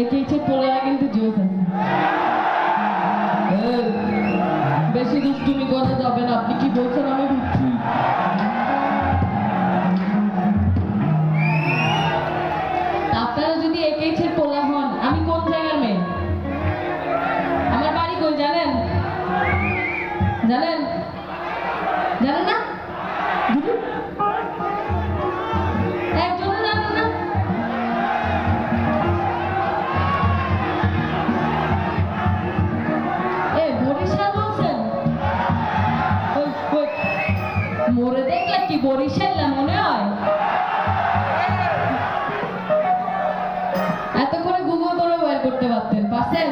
AKH এর পোলারা কিন্তু জোস আছে বেশি দুষ্টুমি করা যাবে না। আপনি কি বলছেন আমি বুঝছি। আপনারা যদি একেএইচ এর পোলা হন আমি কোন জায়গার মেয়ে? আমার বাড়ি কই জানেন? জানেন? জানেন না? কি মনে হয়? এত করে গুগল করে বের করতে পারতেন পারছেন?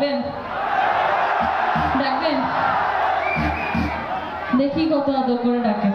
ডাকবেন। ডাকবেন। দেখি কত আদর করে ডাকেন।